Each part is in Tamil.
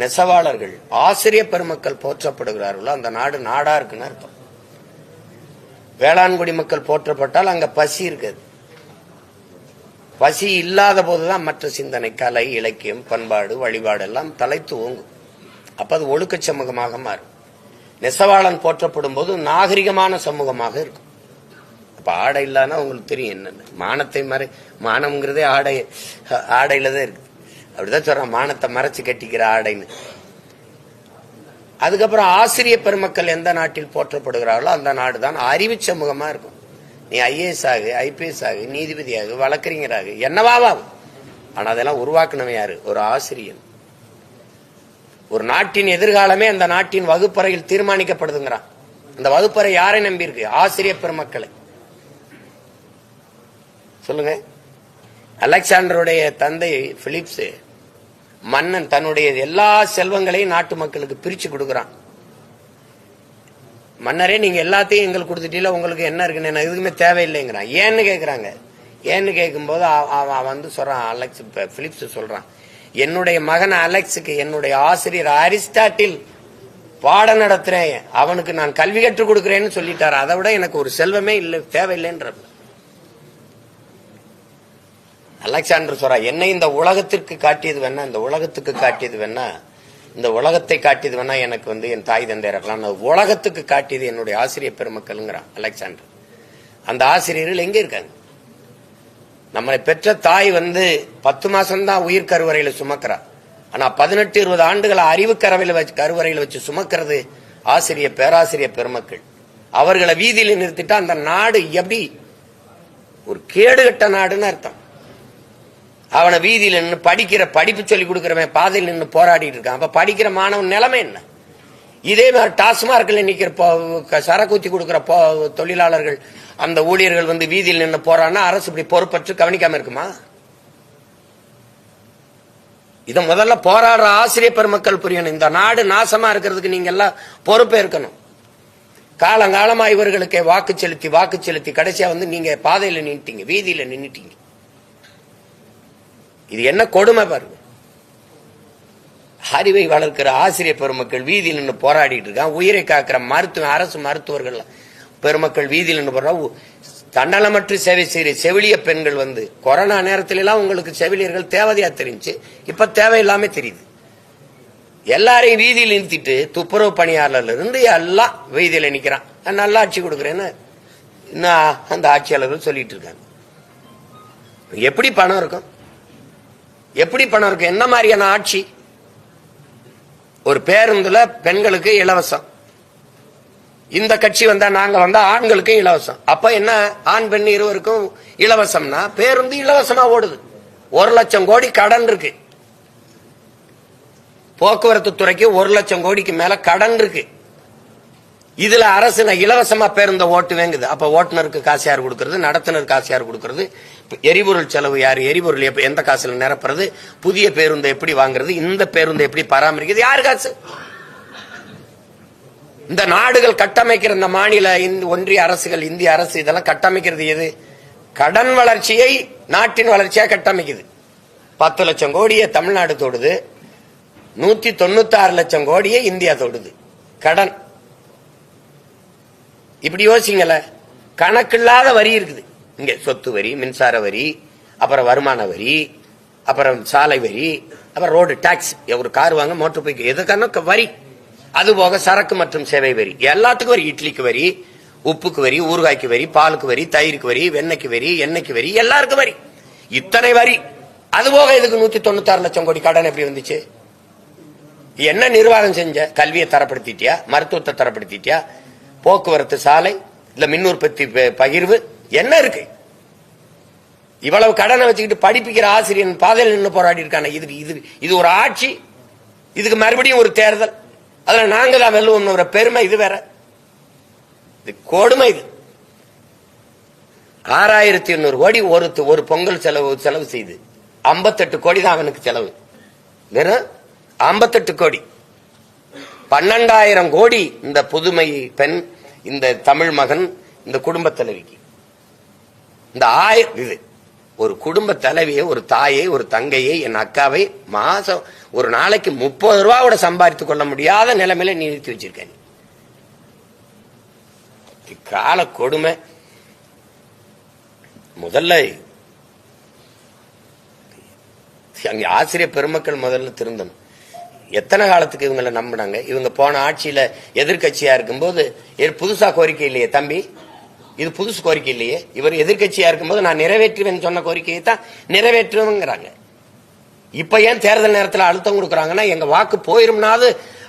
நெசவாளர்கள் ஆசிரிய பெருமக்கள் போற்றப்படுகிறார்களோ அந்த நாடு நாடா இருக்குன்னு அர்த்தம். வேளாண்குடி மக்கள் போற்றப்பட்டால் அங்க பசி இருக்காது. பசி இல்லாத போதுதான் மற்ற சிந்தனை கலை இலக்கியம் பண்பாடு வழிபாடு எல்லாம் தலைத்து ஓங்கும். அப்ப அது ஒழுக்க சமூகமாக மாறும். நெசவாளன் போற்றப்படும் போது நாகரிகமான சமூகமாக இருக்கும். அப்ப ஆடை இல்லாத உங்களுக்கு தெரியும் என்னன்னு. மானத்தை மறை மானம்ங்கிறதே ஆடை ஆடையில தான் இருக்கு. அப்படிதான் சொல்றான் மானத்தை மறைச்சு கட்டிக்கிற ஆடைன்னு. அதுக்கப்புறம் ஆசிரிய பெருமக்கள் எந்த நாட்டில் போற்றப்படுகிறார்களோ அந்த நாடு தான் அறிவு சமூகமா இருக்கும். நீ ஐஏஎஸ் ஆகு ஐபிஎஸ் ஆகு நீதிபதி ஆகு வழக்கறிஞர் என்னவாவாகும் ஆனா அதெல்லாம் உருவாக்கினவன் யாரு? ஒரு ஆசிரியன். ஒரு நாட்டின் எதிர்காலமே அந்த நாட்டின் வகுப்பறையில் தீர்மானிக்கப்படுதுங்கிறான். அந்த வகுப்பறை யாரை நம்பி இருக்கு பெருமக்களை. சொல்லுங்க. அலெக்சாண்டருடைய தந்தை பிலிப்ஸ் மன்னன் தன்னுடைய எல்லா செல்வங்களையும் நாட்டு மக்களுக்கு பிரிச்சு கொடுக்கறான். மன்னரே நீங்க எல்லாத்தையும் எங்களுக்கு கொடுத்துட்டீங்களா உங்களுக்கு என்ன இருக்குன்னு எனக்கு எதுக்குமே தேவையில்லைங்கிறான். ஏன்னு கேட்குறாங்க ஏன்னு கேட்கும்போது அவன் அவன் வந்து சொல்றான் அலெக்ஸ் பிலிப்ஸ் சொல்றான் என்னுடைய மகன் அலெக்ஸுக்கு என்னுடைய ஆசிரியர் அரிஸ்டாட்டில் பாடம் நடத்துறேன். அவனுக்கு நான் கல்வி கற்றுக் கொடுக்குறேன்னு சொல்லிட்டாரு. அதை விட எனக்கு ஒரு செல்வமே இல்லை தேவையில்லைன்ற அலெக்சாண்டர் சொல்றா என்னை இந்த உலகத்திற்கு காட்டியது வேணா இந்த உலகத்துக்கு காட்டியது வேணா இந்த உலகத்தை காட்டியது வேணா எனக்கு வந்து என் தாய் தந்தை இருக்கலாம் உலகத்துக்கு காட்டியது என்னுடைய ஆசிரியர் பெருமக்கள்ங்கிறான் அலெக்சாண்டர். அந்த ஆசிரியர்கள் எங்க இருக்காங்க? நம்மளை பெற்ற தாய் வந்து பத்து மாசம்தான் உயிர் கருவறையில சுமக்கிறா. ஆனா பதினெட்டு இருபது ஆண்டுகளை அறிவு கரவையில் வச்சு கருவறையில் வச்சு சுமக்கிறது ஆசிரியர் பேராசிரியர் பெருமக்கள். அவர்களை வீதியில் நிறுத்திட்டா அந்த நாடு எப்படி? ஒரு கேடுகட்ட நாடுன்னு அர்த்தம். அவனை வீதியில் நின்று படிக்கிற படிப்பு சொல்லி கொடுக்கிறவன் பாதையில் நின்று போராடிட்டு இருக்கான். அப்ப படிக்கிற மாணவன் நிலைமை என்ன? இதே மாதிரி டாஸ்மார்க்கில் நிற்கிற போ- கொடுக்குற போ- தொழிலாளர்கள் அந்த ஊழியர்கள் வந்து வீதியில் நின்று போறான்னா அரசு இப்படி பொறுப்பற்று கவனிக்காம இருக்குமா? இதை முதல்ல போராடுற ஆசிரியர் பெருமக்கள் புரியணும். இந்த நாடு நாசமா இருக்கிறதுக்கு நீங்க எல்லாம் பொறுப்பேற்கணும் காலங்காலமா இவர்களுக்கு வாக்கு செலுத்தி வாக்கு செலுத்தி கடைசியா வந்து நீங்க பாதையில நின்றுட்டீங்க வீதியில நின்றுட்டீங்க இது என்ன கொடுமை பாருங்க. அறிவை வளர்க்கிற ஆசிரியர் பெருமக்கள் வீதியில் நின்று போராடிட்டு இருக்கான் உயிரை காக்கிற மருத்துவ அரசு மருத்துவர்கள் பெருமக்கள் வீதியில் நின்று போறா. தன்னலமற்று சேவை செய்கிற செவிலிய பெண்கள் வந்து கொரோனா நேரத்திலெல்லாம் உங்களுக்கு செவிலியர்கள் தேவதையா தெரிஞ்சு இப்ப தேவையில்லாம தெரியுது. எல்லாரையும் வீதியில் நிறுத்திட்டு துப்புரவு பணியாளர்ல இருந்து எல்லாம் வீதியில நிக்கிறான். நான் நல்லா ஆட்சி கொடுக்குறேன்னு இன்னும் அந்த ஆட்சியாளர்கள் சொல்லிட்டு இருக்காங்க. எப்படி பணம் இருக்கும்? எப்படி பணம் இருக்கும்? என்ன மாதிரியான ஆட்சி? ஒரு பேருந்துல பெண்களுக்கு இலவசம். இந்த கட்சி வந்தா நாங்க வந்தா ஆண்களுக்கும் இலவசம். அப்ப என்ன? ஆண் பெண் இருவருக்கும் இலவசம்னா பேருந்து இலவசமா ஓடுது. ஒரு லட்சம் கோடி கடன் இருக்கு. போக்குவரத்து துறைக்கு ஒரு லட்சம் கோடிக்கு மேல கடன் இருக்கு. இதுல அரசு நான் இலவசமா பேருந்த ஓட்டு வேங்குது. அப்ப ஓட்டுநருக்கு காசு யார் கொடுக்கறது? நடத்துனர் காசு யார் கொடுக்கறது? எரிபொருள் செலவு யார்? எரிபொருள் எப்போ எந்த காசுல நிரப்புறது? புதிய பேருந்தை எப்படி வாங்குறது? இந்த பேருந்தை எப்படி பராமரிக்கிறது? யார் காசு? இந்த நாடுகள் கட்டமைக்கிற இந்த மாநில இந்த ஒன்றிய அரசுகள் இந்திய அரசு இதெல்லாம் கட்டமைக்கிறது எது? கடன் வளர்ச்சியை நாட்டின் வளர்ச்சியா கட்டமைக்குது. பத்து லட்சம் கோடியை தமிழ்நாடு தொடுது. நூத்தி தொண்ணூத்தி ஆறு லட்சம் கோடியை இந்தியா தொடுது. கடன். இப்படி யோசிங்கள. கணக்கில்லாத வரி இருக்குது. இங்கே சொத்து வரி மின்சார வரி அப்புறம் வருமான வரி அப்புறம் சாலை வரி அப்புறம் ரோடு டாக்ஸ் ஒரு கார் வாங்க மோட்டர் பைக் எதுக்கான வரி. அது போக சரக்கு மற்றும் சேவை வரி. எல்லாத்துக்கும் வரி. இட்லிக்கு வரி உப்புக்கு வரி ஊறுகாய்க்கு வரி பாலுக்கு வரி தயிருக்கு வரி வெண்ணெய்க்கு வரி எண்ணெய்க்கு வரி எல்லாருக்கும் வரி. இத்தனை வரி. அது போக இதுக்கு நூத்தி தொண்ணூத்தாறு லட்சம் கோடி கடன் எப்படி வந்துச்சு? என்ன நிர்வாகம் செஞ்ச? கல்வியை தரப்படுத்திட்டியா? மருத்துவத்தை தரப்படுத்திட்டியா? போக்குவரத்து சாலை இல்ல மின் உற்பத்தி ப- பகிர்வு என்ன இருக்கு? இவ்வளவு கடனை வச்சுக்கிட்டு படிப்பிக்கிற ஆசிரியன் பாதையில் நின்று போராடி இருக்கானே இது இது இது ஒரு ஆட்சி இதுக்கு மறுபடியும் ஒரு தேர்தல். அதுல நாங்க தான் வெல்லுவோம் ஒரு பெருமை இது வேற. இது கொடுமை இது. ஆறாயிரத்தி எண்ணூறு கோடி ஒரு ஒரு பொங்கல் செலவு செலவு செய்து. ஐம்பத்தெட்டு கோடி தான் அவனுக்கு செலவு. வெறும் ஐம்பத்தெட்டு கோடி. பன்னெண்டாயிரம் கோடி இந்த புதுமை பெண் இந்த தமிழ் மகன் இந்த குடும்ப தலைவிக்கு. இந்த ஆயிரம் இது ஒரு குடும்ப தலைவியை ஒரு தாயை ஒரு தங்கையை என் அக்காவை மாசம் ஒரு நாளைக்கு முப்பது ரூபாவோட சம்பாதித்துக் கொள்ள முடியாத நிலைமையில நீ நிறுத்தி வச்சிருக்க நீ. கால கொடுமை. முதல்ல அங்க ஆசிரியர் பெருமக்கள் முதல்ல திருந்தணும். எத்தனை காலத்துக்கு இவங்களை நம்பினாங்க? இவங்க போன ஆட்சியில எதிர்கட்சியா இருக்கும்போது புதுசா கோரிக்கை இல்லையே தம்பி? இது புதுசு கோரிக்கை இல்லையே. இவர் எதிர்க்கட்சியா இருக்கும்போது நான் நிறைவேற்றுவேன் சொன்ன கோரிக்கையை தான் நிறைவேற்றுவேங்கிறாங்க. இப்ப ஏன் தேர்தல் நேரத்தில் அழுத்தம் கொடுக்குறாங்கன்னா எங்க வாக்கு போயிரும்னாவது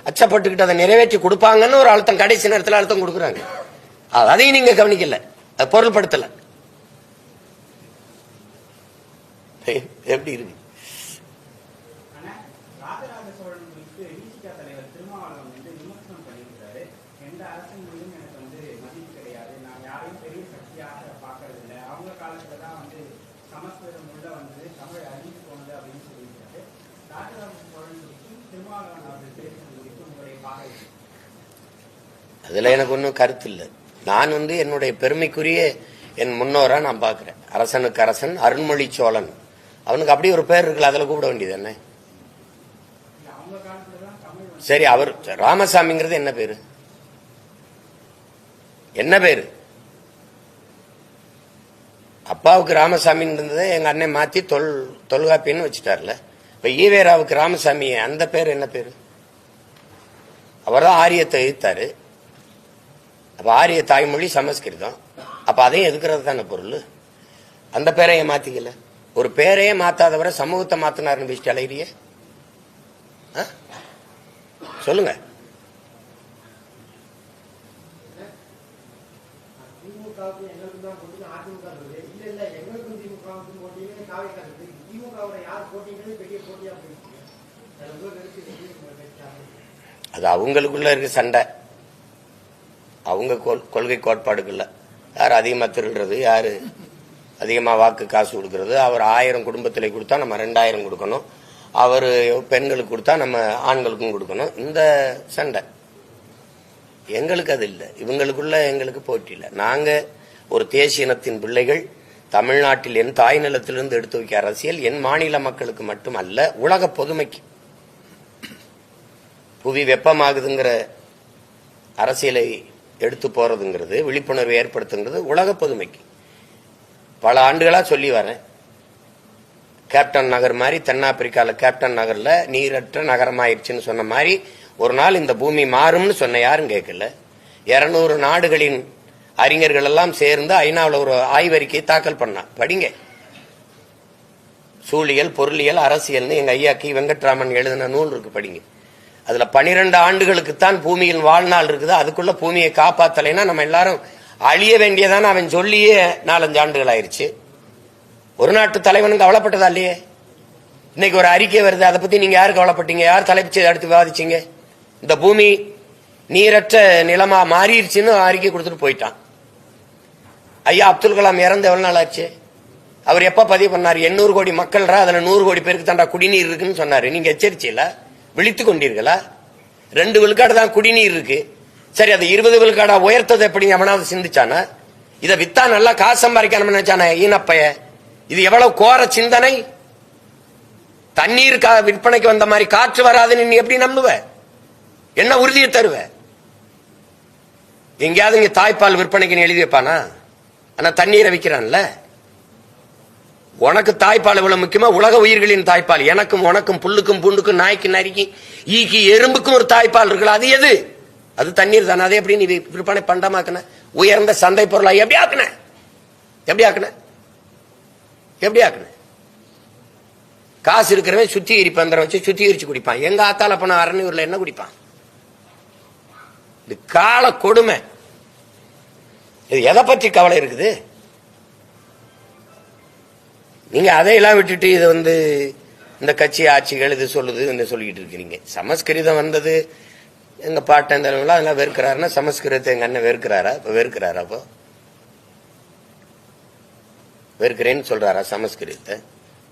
அச்சப்பட்டுக்கிட்டு அதை நிறைவேற்றி கொடுப்பாங்கன்னு ஒரு அழுத்தம் கடைசி நேரத்தில் அழுத்தம் கொடுக்குறாங்க. அதையும் நீங்க கவனிக்கல. பொருள்படுத்தல. எப்படி இருக்கு ஆனா, ராஜராஜ சோழன் குறித்து விசிக தலைவர் திருமாவளவன் வந்து விமர்சனம் பண்ணியிருக்காரு எந்த அரசின் மீதும் எனக்கு வந்து மதிப்பு கிடையாது நான் யாரையும் பெரிய சக்தியாக பார்க்கறது இல்லை அவங்க காலத்துல தான் வந்து சமஸ்கிருதம் உள்ள வந்தது தமிழ் அழிந்து போனது அப்படின்னு சொல்லியிருக்காரு ராஜராஜ சோழன் குறித்தும் திருமாவளவன் அவர்கள் பேசுறது குறித்து உங்களுடைய பார்வை அதுல எனக்கு ஒன்றும் கருத்து இல்லை. நான் வந்து என்னுடைய பெருமைக்குரிய என் முன்னோரா நான் பார்க்குறேன் அரசனுக்கு அரசன் அருண்மொழி சோழன். அவனுக்கு அப்படி ஒரு பேர் இருக்குல்ல அதில் கூப்பிட வேண்டியது என்ன? சரி அவர் ராமசாமிங்கிறது என்ன பேரு? என்ன பேரு? அப்பாவுக்கு ராமசாமின்னு இருந்ததை எங்க அண்ணன் மாத்தி தொல் தொல்காப்பின்னு வச்சுட்டார்ல. இப்ப ஈவேராவுக்கு ராமசாமி அந்த பேர் என்ன பேரு? அவர் தான் ஆரியத்தை எழுத்தாரு. அப்போ ஆரிய தாய்மொழி சமஸ்கிருதம். அப்போ அதையும் எதுக்கிறது தானே பொருள்? அந்த பேரையே மாத்திக்கல. ஒரு பேரையே மாத்தாதவரை சமூகத்தை மாற்றினார்னு வச்சுட்டு அலையிறிய? சொல்லுங்க. அது அவங்களுக்குள்ள இருக்க சண்டை. அவங்க கொள்- கொள்கை கோட்பாடுகள்ல. யார் அதிகமா திருடுறது யாரு அதிகமா வாக்கு காசு கொடுக்கறது அவர் ஆயிரம் குடும்பத்தில் கொடுத்தா நம்ம ரெண்டாயிரம் கொடுக்கணும். அவர் பெண்களுக்கு கொடுத்தா நம்ம ஆண்களுக்கும் கொடுக்கணும். இந்த சண்டை. எங்களுக்கு அது இல்லை. இவங்களுக்குள்ள எங்களுக்கு போட்டி இல்லை. நாங்க ஒரு தேசிய இனத்தின் பிள்ளைகள் தமிழ்நாட்டில் என் தாய் நிலத்திலிருந்து எடுத்து வைக்க அரசியல் என் மாநில மக்களுக்கு மட்டுமல்ல உலக பொதுமைக்கு. புவி வெப்பமாகுதுங்கிற அரசியலை எடுத்து போறதுங்கிறது விழிப்புணர்வு ஏற்படுத்துங்கிறது உலக பொதுமைக்கு. பல ஆண்டுகளா சொல்லி வரேன். கேப்டன் நகர் மாதிரி தென்னாப்பிரிக்கால கேப்டன் நகர்ல நீரற்ற நகரமாயிருச்சுன்னு சொன்ன மாதிரி ஒரு நாள் இந்த பூமி மாறும்னு சொன்ன யாரும் கேட்கல. இருநூறு நாடுகளின் அறிஞர்கள் எல்லாம் சேர்ந்து ஐநாவில் ஒரு ஆய்வறிக்கையை தாக்கல் பண்ணா படிங்க. சூழியல் பொருளியல் அரசியல்னு எங்க ஐயா கி வெங்கட்ராமன் எழுதின நூல் இருக்கு படிங்க. அதுல பனிரெண்டு ஆண்டுகளுக்குத்தான் பூமியின் வாழ்நாள் இருக்குது. அதுக்குள்ள பூமியை காப்பாத்தலைன்னா நம்ம எல்லாரும் அழிய வேண்டியதான அவன் சொல்லியே நாலஞ்சு ஆண்டுகள் ஆயிடுச்சு ஒரு நாட்டு தலைவனும் கவலைப்பட்டதா இல்லையே? இன்னைக்கு ஒரு அறிக்கை வருது. அதை பத்தி நீங்க யாரு கவலைப்பட்டீங்க? யார் தலைப்பிச்சு அடுத்து விவாதிச்சீங்க? இந்த பூமி நீரற்ற நிலமா மாறிடுச்சுன்னு அறிக்கை கொடுத்துட்டு போயிட்டான். ஐயா அப்துல் கலாம் இறந்து எவ்வளவு நாள் ஆச்சு? அவர் எப்ப பதிவு பண்ணார்? எண்ணூறு கோடி மக்கள்ரா? அதுல நூறு கோடி பேருக்கு தாண்டா குடிநீர் இருக்குன்னு சொன்னாரு. நீங்க எச்சரிச்சீல விழித்து கொண்டீர்களா? ரெண்டு விழுக்காடு தான் குடிநீர் இருக்கு. சரி அது இருபது விழுக்காடா உயர்த்தது எப்படி? எவனாவது சிந்திச்சானா? இதை வித்தா நல்லா காசு சம்பாதிக்கணும் நினைச்சானே ஈனப்பைய? இது எவ்வளவு கோர சிந்தனை? தண்ணீர் கா- விற்பனைக்கு வந்த மாதிரி காற்று வராதுன்னு நீ எப்படி நம்புவ? என்ன உறுதியை தருவ? எங்கேயாவது இங்க தாய்ப்பால் விற்பனைக்கு நீ எழுதி வைப்பானா? ஆனா தண்ணீரை விற்கிறான்ல? உனக்கு தாய்ப்பால் இவ்வளவு முக்கியமா? உலக உயிர்களின் தாய்ப்பால். எனக்கும் உனக்கும் புல்லுக்கும் புண்டுக்கும் நாய்க்கு நரிக்கு ஈக்கு எறும்புக்கும் ஒரு தாய்ப்பால் இருக்குல்ல அது எது? அது தண்ணீர் தானே. அதை எப்படி நீ விற்பனை பண்டமாக்கின? உயர்ந்த சந்தை பொருளா எப்படி ஆக்குன? எப்படி ஆக்குன? எப்படி ஆக்குன? காசு இருக்கிறவன் சுத்திகரிப்பு அந்த வச்சு சுத்திகரிச்சு குடிப்பான். எங்க ஆத்தால போன அரணியூர்ல என்ன குடிப்பான்? இது கால கொடுமை. இது எதை பற்றி கவலை இருக்குது? நீங்க அதையெல்லாம் விட்டுட்டு இது வந்து இந்த கட்சி ஆட்சிகள் இது சொல்லுது இந்த சொல்லிக்கிட்டு இருக்கிறீங்க. சமஸ்கிருதம் வந்தது எங்க பாட்டன் தலைவர்களா அதெல்லாம் வெறுக்கிறாருன்னா சமஸ்கிருதத்தை எங்க அண்ணன் வெறுக்கிறாரா? இப்ப வெறுக்கிறாரா அப்போ? வெறுக்கிறேன்னு சொல்றாரா சமஸ்கிருதத்தை?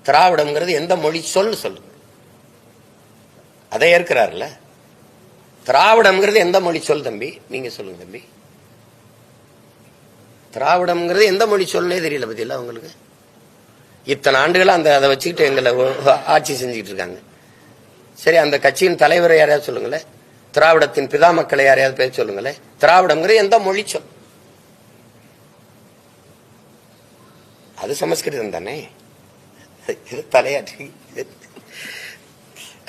திராவிடம்ங்கிறது எந்த மொழி சொல்லு சொல்லுங்க. அதை ஏற்கிறாருல்ல? திராவிடம்ங்கிறது எந்த மொழி சொல் தம்பி? நீங்க சொல்லுங்க தம்பி. திராவிடம்ங்கிறது எந்த மொழி சொல்லே தெரியல பத்தியில உங்களுக்கு. இத்தனை ஆண்டுகளாக அந்த அதை வச்சுக்கிட்டு எங்களை ஆட்சி செஞ்சுக்கிட்டு இருக்காங்க சரி அந்த கட்சியின் தலைவரை யாரையாவது சொல்லுங்களேன்? திராவிடத்தின் பிதா மக்களை யாரையாவது பேச சொல்லுங்களேன்? திராவிடங்கிற எந்த மொழி அது சமஸ்கிருதம் தானே? இது தலையாட்டி.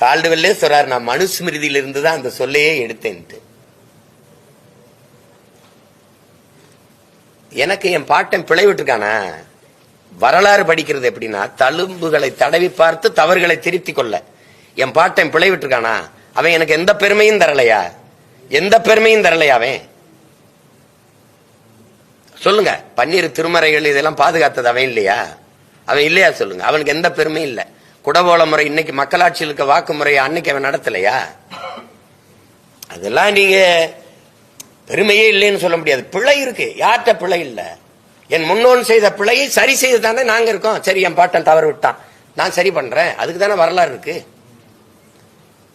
கால்டுவெல்லே சொல்றாரு நான் மனுஸ்மிருதியிலிருந்து தான் அந்த சொல்லையே எடுத்தேன்ட்டு. எனக்கு என் பாட்டன் பிழை விட்டுருக்கானா? வரலாறு படிக்கிறது எப்படின்னா தழும்புகளை தடவி பார்த்து தவறுகளை திருத்திக் கொள்ள. என் பாட்டன் பிழை விட்டுருக்கானா? அவன் எனக்கு எந்த பெருமையும் தரலையா? எந்த பெருமையும் தரலையா அவன்? சொல்லுங்க பன்னீர் திருமறைகள் இதெல்லாம் பாதுகாத்தது அவன் இல்லையா? அவன் இல்லையா சொல்லுங்க அவனுக்கு எந்த பெருமையும் இல்லை. குடவோல முறை இன்னைக்கு மக்களாட்சியில் இருக்க வாக்கு முறையை அன்னைக்கு அவன் நடத்தலையா? அதெல்லாம் நீங்க பெருமையே இல்லைன்னு சொல்ல முடியாது. பிழை இருக்கு. யார்கிட்ட பிழை இல்லை? என் முன்னோன் செய்த பிழையை சரி செய்து தானே நாங்க இருக்கோம். சரி என் பாட்டன் தவறு விட்டான். நான் சரி பண்றேன். அதுக்கு தானே வரலாறு இருக்கு.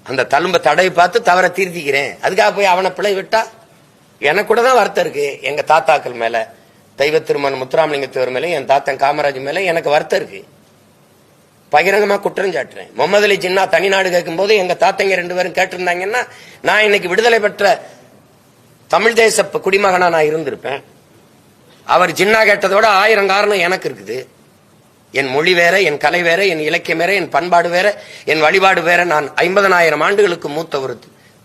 அந்த தழும்ப தடவை பார்த்து தவறை திருத்திக்கிறேன். அதுக்காக போய் அவனை பிழை விட்டா? எனக்கு கூட தான் வருத்தம் இருக்கு. எங்க தாத்தாக்கள் மேல தெய்வ திருமணம் முத்துராமலிங்கத்தவர் மேல என் தாத்தன் காமராஜ் மேல எனக்கு வருத்தம் இருக்கு. பகிரங்கமா குற்றம் சாட்டுறேன். முகமது அலி ஜின்னா தனிநாடு கேட்கும்போது எங்க தாத்தங்க ரெண்டு பேரும் கேட்டிருந்தாங்கன்னா நான் இன்னைக்கு விடுதலை பெற்ற தமிழ் தேச குடிமகனா நான் இருந்திருப்பேன். அவர் ஜின்னா கேட்டதோட ஆயிரம் காரணம் எனக்கு இருக்குது. என் மொழி வேற என் கலை வேற என் இலக்கியம் வேற என் பண்பாடு வேற என் வழிபாடு வேற. நான் ஐம்பதனாயிரம் ஆண்டுகளுக்கு மூத்த ஒரு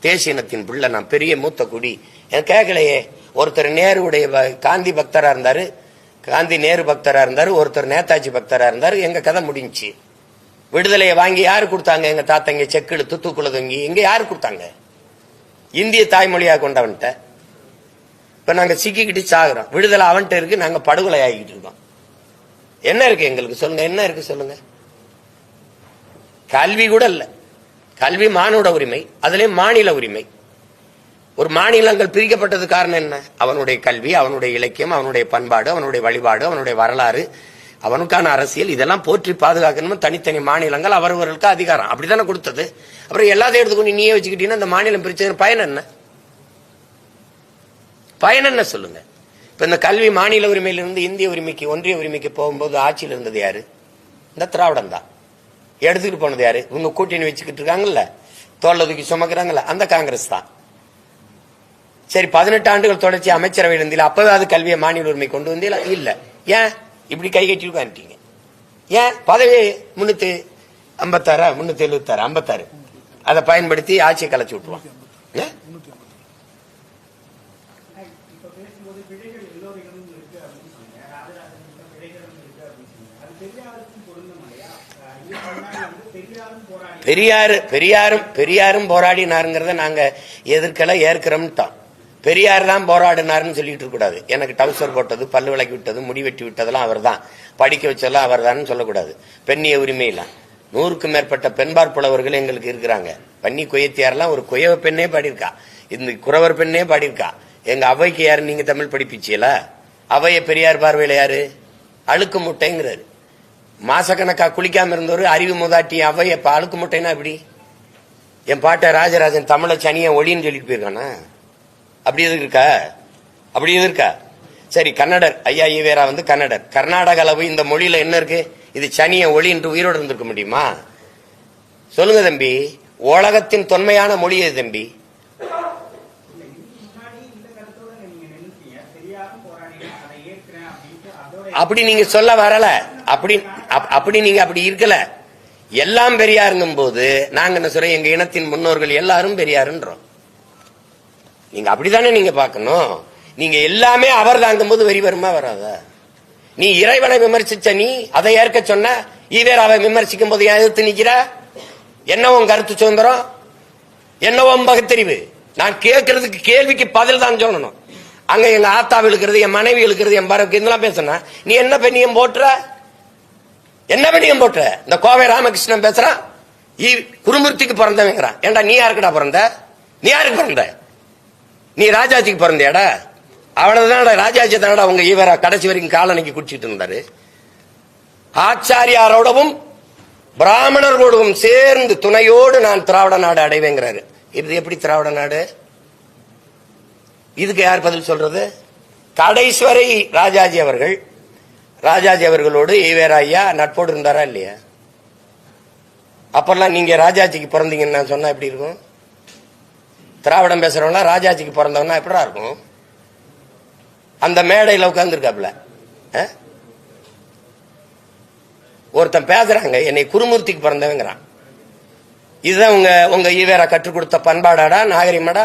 தேசியனத்தின் பிள்ளை நான் பெரிய மூத்த குடி. எனக்கு கேட்கலையே. ஒருத்தர் நேருடைய காந்தி பக்தரா இருந்தாரு காந்தி நேரு பக்தரா இருந்தாரு ஒருத்தர் நேதாஜி பக்தரா இருந்தாரு எங்க கதை முடிஞ்சுச்சு. விடுதலையை வாங்கி யாரு கொடுத்தாங்க? எங்க தாத்தங்க செக்கிழு துத்துக்குள்ள தொங்கி எங்க யாரு கொடுத்தாங்க? இந்திய தாய்மொழியா கொண்டவன்ட்ட. இப்ப நாங்க சிக்கிக்கிட்டு சாகுறோம். விடுதலை அவன்கிட்ட இருக்கு நாங்க படுகொலை ஆகிட்டு இருக்கோம். என்ன இருக்கு எங்களுக்கு? சொல்லுங்க என்ன இருக்கு சொல்லுங்க? கல்வி கூட இல்ல. கல்வி மானுட உரிமை அதுலயும் மாநில உரிமை. ஒரு மாநிலங்கள் பிரிக்கப்பட்டது காரணம் என்ன? அவனுடைய கல்வி அவனுடைய இலக்கியம் அவனுடைய பண்பாடு அவனுடைய வழிபாடு அவனுடைய வரலாறு அவனுக்கான அரசியல் இதெல்லாம் போற்றி பாதுகாக்கணும் தனித்தனி மாநிலங்கள் அவரவர்களுக்கு அதிகாரம். அப்படித்தானே கொடுத்தது? அப்புறம் எல்லாத்தையும் எடுத்துக்கொண்டு நீயே வச்சுக்கிட்டீங்கன்னா அந்த மாநிலம் பிரிச்சது பயன் என்ன? பயன் என்ன சொல்லுங்க? இப்ப இந்த கல்வி மாநில உரிமையிலிருந்து இந்திய உரிமைக்கு ஒன்றிய உரிமைக்கு போகும்போது ஆட்சியில் இருந்தது யாரு? இந்த திராவிடம் தான். எடுத்துக்கிட்டு போனது யாரு? இவங்க கூட்டணி வச்சுக்கிட்டு இருக்காங்கல்ல? தோல்ல தூக்கி சுமக்குறாங்கல்ல? அந்த காங்கிரஸ் தான். சரி பதினெட்டு ஆண்டுகள் தொடர்ச்சி அமைச்சரவை இருந்தீங்களா? அப்பவே அது கல்வியை மாநில உரிமை கொண்டு வந்தீங்களா? இல்ல. ஏன்? இப்படி கை கட்டி உட்காந்துட்டீங்க ஏன்? பதவி முன்னூத்தி ஐம்பத்தாறு? முன்னூத்தி எழுபத்தாறு ஐம்பத்தாறு. அதை பயன்படுத்தி ஆட்சியை கலைச்சு விட்டுருவான் ஏன்? இப்ப பேசும்போது பிழைகள் எல்லோரிடமும் இருக்கு அப்படின்னு சொன்னீங்க ராஜராஜன் கிட்ட பிழைகளும் இருக்கு அப்படின்னு சொன்னீங்க அது பெரியாருக்கும் பொருந்தும் இல்லையா அஹ் இது முன்னாடி வந்து பெரியாரும் போராடி பெரியாரு பெரியாரும் பெரியாரும் போராடினாருங்கிறத நாங்க எதிர்க்கல ஏற்கிறோம்ட்டோம் பெரியார் தான் போராடினாருன்னு சொல்லிட்டு கூடாது. எனக்கு டவுசர் போட்டது பல்லு விளக்கி விட்டது முடி வெட்டி விட்டதெல்லாம் அவர் தான் படிக்க வச்சதெல்லாம் அவர் தான் சொல்லக்கூடாது பெண்ணிய உரிமையெல்லாம் நூறுக்கும் மேற்பட்ட பெண்பார் புலவர்கள் எங்களுக்கு இருக்கிறாங்க. பன்னி கொய்யத்தியாரெல்லாம் ஒரு குயவ பெண்ணே பாடியிருக்கா. இந்த குறவர் பெண்ணே பாடியிருக்கா. எங்க அவைக்கு யாரு? நீங்க தமிழ் படிப்பிச்சியல? அவைய பெரியார் பார்வையில யாரு? அழுக்கு முட்டைங்கிறாரு. மாசக்கணக்கா குளிக்காம இருந்தவர் அறிவு முதாட்டி அவை இப்ப அழுக்கு முட்டைனா இப்படி? என் பாட்ட ராஜராஜன் தமிழ சனிய ஒளின்னு சொல்லிட்டு போயிருக்கானா? அப்படி எது இருக்கா? அப்படி எது இருக்கா? சரி கன்னடர். ஐயா ஈவேரா வந்து கன்னடர். கர்நாடக அளவு இந்த மொழியில என்ன இருக்கு? இது சனிய ஒளின்று உயிரோடு இருந்திருக்க முடியுமா? சொல்லுங்க தம்பி. உலகத்தின் தொன்மையான மொழி எது தம்பி இல்ல இதுக்கு முன்னாடி இந்த கருத்தோட நீங்க நின்னுட்டீங்க பெரியாரும் போராடினா அதை ஏற்கிறேன் அப்படின்ட்டு அதோட அப்படி நீங்க சொல்ல வரல. அப்படி அப்- அப்படி நீங்க அப்படி இருக்கல. எல்லாம் பெரியாருங்கும் போது நாங்க என்ன சொல்றோம்? எங்க இனத்தின் முன்னோர்கள் எல்லாரும் பெரியாருன்றோம். நீங்க அப்படித்தானே நீங்க பார்க்கணும்? நீங்க எல்லாமே அவர் தாங்கும் போது வெறி வருமா வராத? நீ இறைவனை விமர்சிச்ச நீ அதை ஏற்க சொன்ன ஈவேராவை விமர்சிக்கும் போது ஏன் எதிர்த்து நிக்கிற? என்னவோ கருத்து சுதந்திரம்? என்னவோ பகுத்தறிவு. நான் கேட்கறதுக்கு கேள்விக்கு பதில் தான் சொல்லணும். அங்க எங்க ஆத்தாவி இருக்கிறது என் மனைவி இருக்கிறது என் பரவுக்கு இதெல்லாம் பேசுன நீ என்ன பெண்ணியம் போட்டுற? என்ன பெண்ணியம் போட்டுற? இந்த கோவை ராமகிருஷ்ணன் பேசுறான் குருமூர்த்திக்கு பிறந்தவங்கிறான் ஏண்டா நீ யாருக்குடா பிறந்த? நீ யாருக்கு பிறந்த? நீ ராஜாஜிக்கு பிறந்தியாடா? அவ்வளவுதான் ராஜாஜி தானடா உங்க ஈவரா கடைசி வரைக்கும் காலனிக்கு குடிச்சிட்டு இருந்தாரு. ஆச்சாரியாரோடவும் பிராமணர்களோடவும் சேர்ந்து துணையோடு நான் திராவிட நாடு அடைவேங்கிறாரு. இது எப்படி திராவிட நாடு? இதுக்கு யார் பதில் சொல்றது? கடைசி ராஜாஜி அவர்கள். ராஜாஜி அவர்களோடு ஈவேரா ஐயா நட்போடு இருந்தாரா இல்லையா? அப்பெல்லாம் நீங்க ராஜாஜிக்கு பிறந்தீங்கன்னு நான் சொன்னா எப்படி இருக்கும்? திராவிடம் பேசுறவங்களாம் ராஜாஜிக்கு பிறந்தவனா எப்படா இருக்கும்? அந்த மேடையில் உட்காந்துருக்காப்ல ஒருத்தன் பேசுறாங்க என்னை குருமூர்த்திக்கு பிறந்தவங்கிறான். இதுதான் உங்க உங்க ஈவேரா கற்றுக் கொடுத்த பண்பாடாடா நாகரிகமாடா?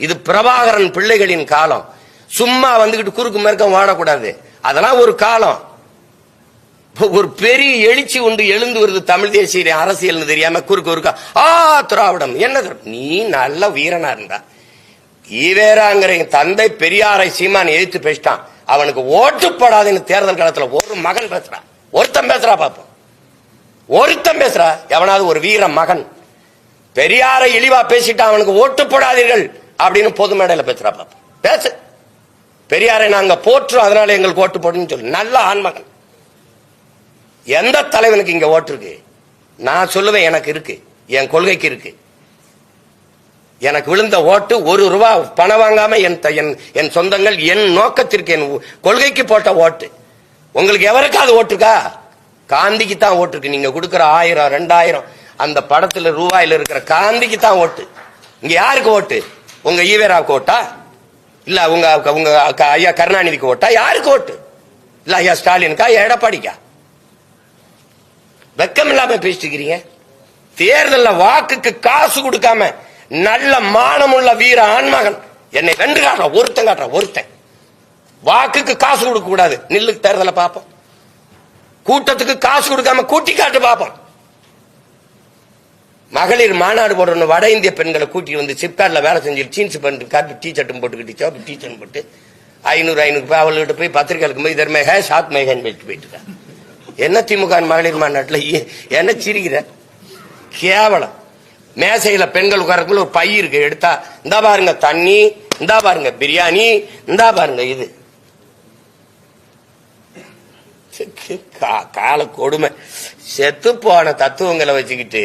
இது பிரபாகரன் பிள்ளைகளின் காலம். சும்மா வந்துகிட்டு குறுக்கு மறுக்கம் வாடக்கூடாது. அதெல்லாம் ஒரு காலம். ஒரு பெரிய எழுச்சி ஒன்று எழுந்து வருது தமிழ் தேசிய அரசியல்னு தெரியாம குறுக்கு குறுக்கா ஆ திராவிடம் என்ன நீ நல்ல வீரனா இருந்தா. ஈவேராங்கிற என் தந்தை பெரியாரை சீமான் எழுத்து பேசிட்டான். அவனுக்கு ஓட்டுப்படாதுன்னு தேர்தல் காலத்துல ஒரு மகன் பேசுறான் ஒருத்தன் பேசுறா பாப்போம். ஒருத்தன் பேசுறா. எவனாவது ஒரு வீர மகன். பெரியாரை இழிவா பேசிட்டான் அவனுக்கு ஓட்டுப்படாதீர்கள் அப்படின்னு பொது மேடையில் பேசுறா பாப்பா. பேசு. பெரியாரை நாங்க போற்றோம் அதனால எங்களுக்கு ஓட்டு போடுன்னு சொல்லு. நல்ல ஆன்மகன் எந்த தலைவனுக்கு இங்க ஓட்டு இருக்கு? நான் சொல்லுவேன் எனக்கு இருக்கு. என் கொள்கைக்கு இருக்கு. எனக்கு விழுந்த ஓட்டு ஒரு ரூபா பணம் வாங்காம என் த- என் என் சொந்தங்கள் என் நோக்கத்திற்கு என் கொள்கைக்கு போட்ட ஓட்டு. உங்களுக்கு எவருக்காவது ஓட்டுருக்கா? காந்திக்கு தான் ஓட்டுருக்கு. நீங்க கொடுக்குற ஆயிரம் ரெண்டாயிரம் அந்த படத்துல ரூபாயில இருக்கிற காந்திக்கு தான் ஓட்டு. இங்க யாருக்கு ஓட்டு? உங்க ஈவேராவுக்கு ஓட்டா இல்ல உங்க உங்க ஐயா கருணாநிதிக்கு ஓட்டா? யாருக்கு ஓட்டு? இல்ல ஐயா ஸ்டாலினுக்கா? ஐயா எடப்பாடிக்கா? வெக்கம் இல்லாம பேசிட்டு இருக்கிறீங்க தேர்தல்ல வாக்குக்கு காசு கொடுக்காம நல்ல மானமுள்ள வீர ஆண்மகன். என்னை ரெண்டு காட்டுறான் ஒருத்தன் காட்டுறான் ஒருத்தன். வாக்குக்கு காசு கொடுக்க கூடாது. நில்லு தேர்தலை பார்ப்போம். கூட்டத்துக்கு காசு கொடுக்காம கூட்டி காட்டு பார்ப்போம். மகளிர் மாநாடு போடுற வட இந்திய பெண்களை கூட்டி வந்து சிப்காட்ல வேலை செஞ்சு ஜீன்ஸ் பண்ணிட்டு காப்பி டீ ஷர்ட்டும் போட்டுக்கிட்டு சிவப்பு டீ ஷர்ட் போட்டு ஐநூறு ஐநூறு போய் அவள்கிட்ட போய் பத்திரிக்கை போய் இதர் மேக ஷாத் மேகன் போயிட்டு என்ன திமுக மகளிர் மாநாட்டில் என்ன சிரிக்கிற? கேவலம். மேசையில பெண்கள் உட்காரக்குள்ள ஒரு பை இருக்கு எடுத்தா இந்தா பாருங்க தண்ணி இந்தா பாருங்க பிரியாணி இந்தா பாருங்க இது. கால கொடுமை. செத்து போன தத்துவங்களை வச்சுக்கிட்டு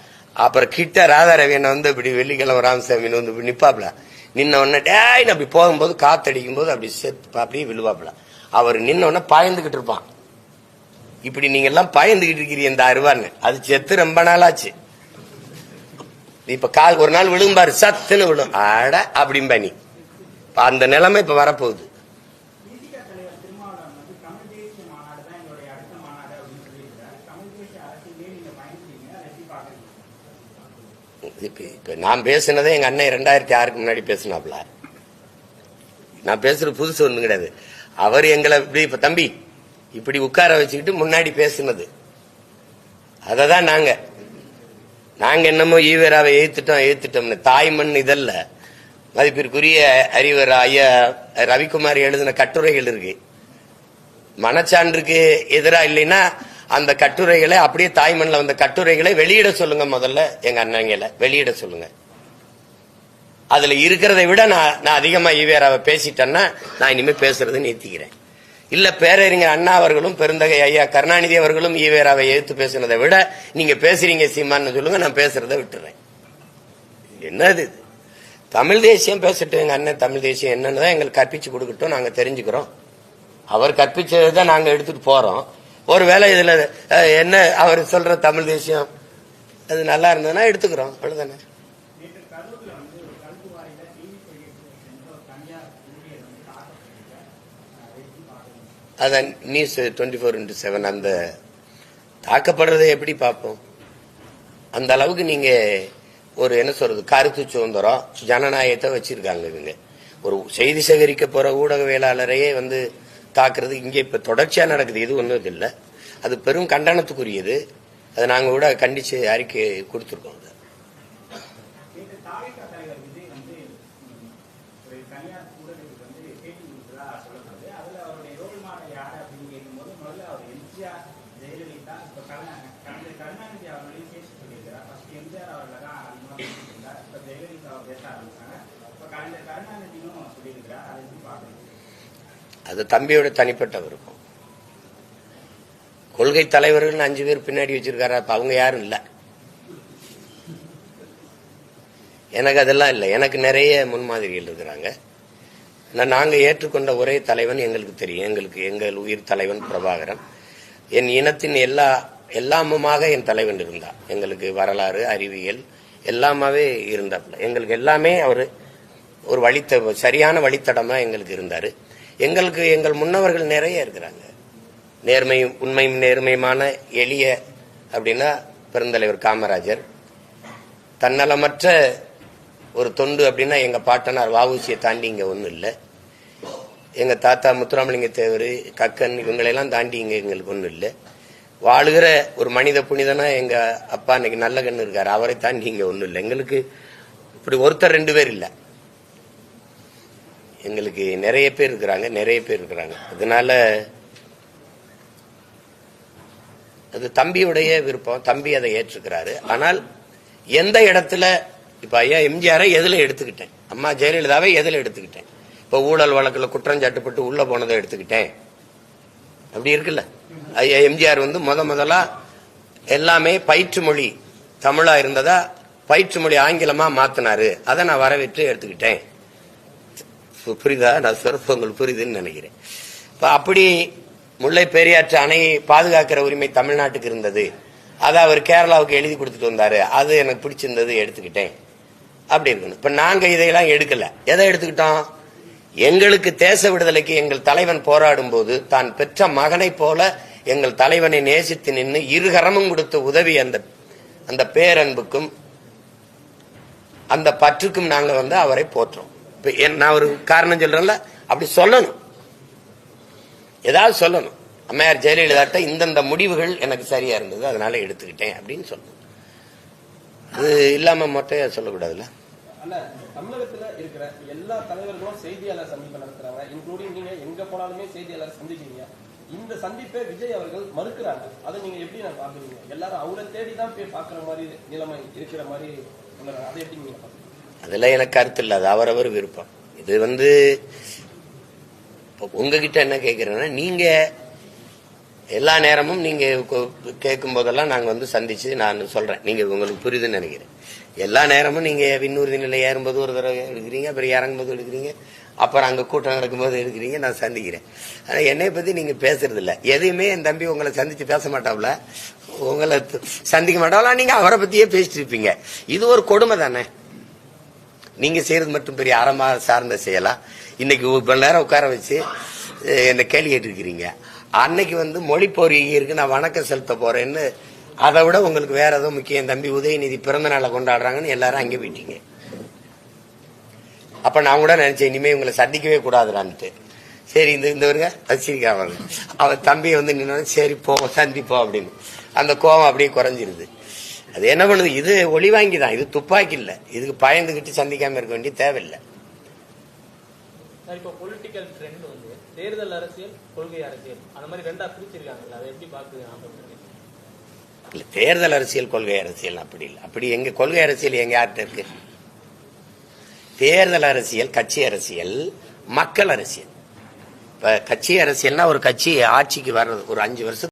அப்புறம் கிட்ட ராதாரவியனை வந்து இப்படி வெள்ளிக்கிழமை ராமசாமின்னு வந்து இப்படி நிற்பாப்புல நின்ன உடனே டேய்னு அப்படி போகும்போது காத்தடிக்கும் போது அப்படி செத்து அப்படியே விழுவாப்ல. அவர் நின்ன உடனே பாய்ந்துகிட்டு இருப்பான். இப்படி நீங்க எல்லாம் பயந்துகிட்டு இருக்கிறீங்க இந்த அருவான்னு அது செத்து ரொம்ப நாளாச்சு. இப்ப கால் ஒரு நாள் விழும்பாரு சத்துன்னு விழும். அட அப்படிம்பா நீ. அந்த நிலைமை இப்ப வரப்போகுது விசிக தலைவர் திருமாவளவன் வந்து தமிழ் தேசிய மாநாடு தான் எங்களுடைய அடுத்த மாநாடு அப்படின்னு சொல்லியிருக்காரு தமிழ் தேசிய அரசியலே நீங்க பயணிக்கிறீங்க அதை எப்படி பாக்குறீங்க இப்ப நான் பேசினதே எங்க அண்ணன் ரெண்டாயிரத்தி ஆறுக்கு முன்னாடி பேசினாப்ல. நான் பேசுறது புதுசு ஒன்றும் கிடையாது. அவர் எங்களை இப்படி இப்ப தம்பி இப்படி உட்கார வச்சுக்கிட்டு முன்னாடி பேசினது. அதை தான் நாங்க. நாங்க என்னமோ ஈவராவை ஏத்துட்டோம் ஏத்துட்டோம்னு. தாய்மண் இதல்ல. மதிப்பிற்குரிய அறிவர் ஐயா ரவிக்குமார் எழுதின கட்டுரைகள் இருக்கு. மனச்சான்றுக்கு எதிராக இல்லைன்னா அந்த கட்டுரைகளை அப்படியே தாய்மண்ணில் வந்த கட்டுரைகளை வெளியிட சொல்லுங்க முதல்ல. எங்க அண்ணங்களை வெளியிட சொல்லுங்க. அதுல இருக்கிறதை விட நான் நான் அதிகமா ஈவேராவை பேசிட்டேன்னா நான் இனிமே பேசுறது நிறுத்திக்கிறேன். இல்ல பேரறிஞர் அண்ணா அவர்களும் பெருந்தகை ஐயா கருணாநிதி அவர்களும் ஈவேராவை எதிர்த்து பேசுனதை விட நீங்க பேசுறீங்க சீமான்னு சொல்லுங்க நான் பேசுறதை விட்டுறேன். என்னது இது? தமிழ் தேசியம் பேசட்டும் எங்க அண்ணன் தமிழ் தேசியம் என்னன்னு தான் எங்களுக்கு கற்பிச்சு கொடுக்கட்டும் நாங்க தெரிஞ்சுக்கிறோம். அவர் கற்பிச்சதை தான் நாங்க எடுத்துட்டு ஒரு வேலை இதில் என்ன அவர் சொல்ற தமிழ் தேசியம் அது நல்லா இருந்ததுன்னா எடுத்துக்கிறோம். அவ்வளோதானே அதான் news twenty four into seven அந்த தாக்கப்படுறதை எப்படி பார்ப்போம்? அந்த அளவுக்கு நீங்கள் ஒரு என்ன சொல்றது கருத்து சுதந்திரம் ஜனநாயகத்தை வச்சிருக்காங்க இவங்க. ஒரு செய்தி சேகரிக்க போற ஊடகவியலாளரையே வந்து தாக்குறது இங்கே இப்போ தொடர்ச்சியாக நடக்குது எது ஒன்றும் இல்லை. அது பெரும் கண்டனத்துக்குரியது. அதை நாங்கள் கூட கண்டித்து அறிக்கை கொடுத்துருக்கோம் அதை. நேற்று தாவேகா தலைவர் விஜய் வந்து ம், ஒரு தனியார் ஊடகத்துக்கு வந்து பேட்டி கொடுத்ததா சொல்லப்படுது அதுல அவருடைய ரோல் மாடல் யாரு அப்படின்னு கேட்கும்போது முதல்ல அவர் எம்ஜிஆர் ஜெயலலிதா இப்ப கருணா- கடந்த கருணாநிதி அவர்களையும் பேச சொல்லியிருக்கிறார் ஃபர்ஸ்ட் எம்ஜிஆர் அவர்களை தான் அதிகமாக பேசிட்டு இருந்தார் இப்ப ஜெயலலிதா அவர் பேச ஆரம்பிச்சாங்க இப்ப கடந்த கருணாநிதியும் சொல்லியிருக்கிறார் அதை எப்படி பாக்குறீங்க அது தம்பியோட தனிப்பட்ட விருப்பம். கொள்கை தலைவர்கள் அஞ்சு பேர் பின்னாடி வச்சிருக்காரு அப்ப அவங்க யாரும் இல்லை. எனக்கு அதெல்லாம் இல்லை. எனக்கு நிறைய முன்மாதிரிகள் இருக்கிறாங்க. நான் நாங்கள் ஏற்றுக்கொண்ட ஒரே தலைவன் எங்களுக்கு தெரியும். எங்களுக்கு எங்கள் உயிர் தலைவன் பிரபாகரன். என் இனத்தின் எல்லா எல்லாமுமாக என் தலைவன் இருந்தார் எங்களுக்கு வரலாறு அறிவியல் எல்லாமாவே இருந்தாப்புல எங்களுக்கு எல்லாமே அவர் ஒரு வழித்த சரியான வழித்தடமாக எங்களுக்கு இருந்தார். எங்களுக்கு எங்கள் முன்னவர்கள் நிறைய இருக்கிறாங்க. நேர்மையும் உண்மையும் நேர்மையுமான எளிய அப்படின்னா பெருந்தலைவர் காமராஜர். தன்னலமற்ற ஒரு தொண்டு அப்படின்னா எங்கள் பாட்டனார் வாவூசியை தாண்டி இங்கே ஒன்றும் இல்லை. எங்கள் தாத்தா முத்துராமலிங்க தேவர் கக்கன் இவங்களெல்லாம் தாண்டி இங்கே எங்களுக்கு ஒன்றும் இல்லை. வாழுகிற ஒரு மனித புனிதனா எங்கள் அப்பா இன்னைக்கு நல்ல கண்ணு இருக்கார். அவரை தாண்டி இங்கே ஒன்றும் இல்லை. எங்களுக்கு இப்படி ஒருத்தர் ரெண்டு பேர் இல்லை. எங்களுக்கு நிறைய பேர் இருக்கிறாங்க நிறைய பேர் இருக்கிறாங்க. அதனால அது தம்பியுடைய விருப்பம் தம்பி அதை ஏற்றுக்கிறாரு. ஆனால் எந்த இடத்துல இப்ப ஐயா எம்ஜிஆரை எதுல எடுத்துக்கிட்டேன்? அம்மா ஜெயலலிதாவை எதுல எடுத்துக்கிட்டேன்? இப்ப ஊழல் வழக்கில் குற்றம் சாட்டுப்பட்டு உள்ள போனதை எடுத்துக்கிட்டேன். அப்படி இருக்குல்ல? ஐயா எம்ஜிஆர் வந்து முத முதலா எல்லாமே பயிற்று மொழி தமிழா இருந்ததா பயிற்று மொழி ஆங்கிலமா மாத்தினாரு. அதை நான் வரவேற்று எடுத்துக்கிட்டேன். புரியுதா? நான் சொல்றது உங்களுக்கு புரியுதுன்னு நினைக்கிறேன். இப்ப அப்படி முல்லை பெரியாற்று அணையை பாதுகாக்கிற உரிமை தமிழ்நாட்டுக்கு இருந்தது. அதை அவர் கேரளாவுக்கு எழுதி கொடுத்துட்டு வந்தாரு. அது எனக்கு பிடிச்சிருந்தது எடுத்துக்கிட்டேன். அப்படி இருக்கணும் இப்ப நாங்க இதையெல்லாம் எடுக்கல. எதை எடுத்துக்கிட்டோம்? எங்களுக்கு தேச விடுதலைக்கு எங்கள் தலைவன் போராடும் போது தான் பெற்ற மகனைப் போல எங்கள் தலைவனை நேசித்து நின்று இருகரமும் கொடுத்த உதவி அந்த அந்த பேரன்புக்கும் அந்த பற்றுக்கும் நாங்கள் வந்து அவரை போற்றோம். இப்போ என்- நான் ஒரு காரணம் சொல்கிறேன்ல அப்படி சொல்லணும். ஏதாவது சொல்லணும். அம்மையார் ஜெயலலிதாட்ட இந்தந்த முடிவுகள் எனக்கு சரியாக இருந்தது அதனால எடுத்துக்கிட்டேன் அப்படின்னு சொல்லணும். அது இல்லாமல் மொட்டையா சொல்லக்கூடாதுல்ல? அண்ணா தமிழகத்துல இருக்கிற எல்லா தலைவர்களும் செய்தியாளர் சந்திப்பு நடத்துறாங்க இன்க்ளூடிங் நீங்க எங்க போனாலுமே செய்தியாளர் சந்திக்கிறீங்க. இந்த சந்திப்பை விஜய் அவர்கள் மறுக்கிறாங்க. அதை நீங்க எப்படி நான் பாக்குறீங்க எல்லாரும் அவரை தேடி தான் போய் பாக்குற மாதிரி நிலைமை இருக்கிற மாதிரி அதை எப்படி நீங்க பாக்குறீங்க அதெல்லாம் எனக்கு கருத்து இல்லை. அது அவரவர் விருப்பம். இது வந்து இப்ப உங்ககிட்ட என்ன கேட்கிறேன்னா நீங்க எல்லா நேரமும் நீங்க கேட்கும் போதெல்லாம் நாங்கள் வந்து சந்திச்சு நான் சொல்றேன். நீங்க உங்களுக்கு புரியுதுன்னு நினைக்கிறேன். எல்லா நேரமும் நீங்க விண்ணூர்தி நிலை ஏறும்போது ஒரு தடவை எடுக்கிறீங்க அப்புறம் இறங்கும்போது எடுக்கிறீங்க அப்புறம் அங்கே கூட்டம் நடக்கும்போது எடுக்கிறீங்க நான் சந்திக்கிறேன். ஆனால் என்னை பற்றி நீங்கள் பேசுறதில்ல எதையுமே என் தம்பி உங்களை சந்திச்சு பேச மாட்டாப்ல. உங்களை சந்திக்க மாட்டாங்களா நீங்கள் அவரை பற்றியே பேசிட்டு இருப்பீங்க. இது ஒரு கொடுமை தானே? நீங்க செய்யறது மட்டும் பெரிய அறமா சார்ந்த செய்யலாம் இன்னைக்கு இவ்வளவு மணி நேரம் உட்கார வச்சு என்ன கேள்வி கேட்டிருக்கிறீங்க. அன்னைக்கு வந்து மொழி போர் இருக்கு நான் வணக்கம் செலுத்த போறேன்னு அதை விட உங்களுக்கு வேற ஏதோ முக்கியம். தம்பி உதயநிதி பிறந்த நாளை கொண்டாடுறாங்கன்னு எல்லாரும் அங்கே போயிட்டீங்க. அப்ப நான் கூட நினைச்சேன் இனிமே உங்களை சந்திக்கவே கூடாதுடான்ட்டு. சரி இந்த இந்த வருங்க ரசிக்காமல் அவன் தம்பியை வந்து நின்று சரி போ சந்திப்போம் அப்படின்னு. அந்த கோவம் அப்படியே குறைஞ்சிருது. அது என்ன பண்ணுது? இது ஒளி வாங்கி தான். இது துப்பாக்கி இல்ல. இதுக்கு பயந்துகிட்டு சந்திக்காம இருக்க வேண்டிய தேவையில்லை. சார் இப்போ பொலிட்டிக்கல் ட்ரெண்ட் வந்து தேர்தல் அரசியல் கொள்கை அரசியல் அந்த மாதிரி ரெண்டா பிரிச்சிருக்காங்கல்ல அதை எப்படி பாக்குது ஆம்பளை இல்ல தேர்தல் அரசியல் கொள்கை அரசியல் அப்படி இல்லை. அப்படி எங்க கொள்கை அரசியல் எங்க யார்கிட்ட இருக்கு? தேர்தல் அரசியல் கட்சி அரசியல் மக்கள் அரசியல். இப்ப கட்சி அரசியல்னா ஒரு கட்சி ஆட்சிக்கு வர்றது ஒரு அஞ்சு வருஷம்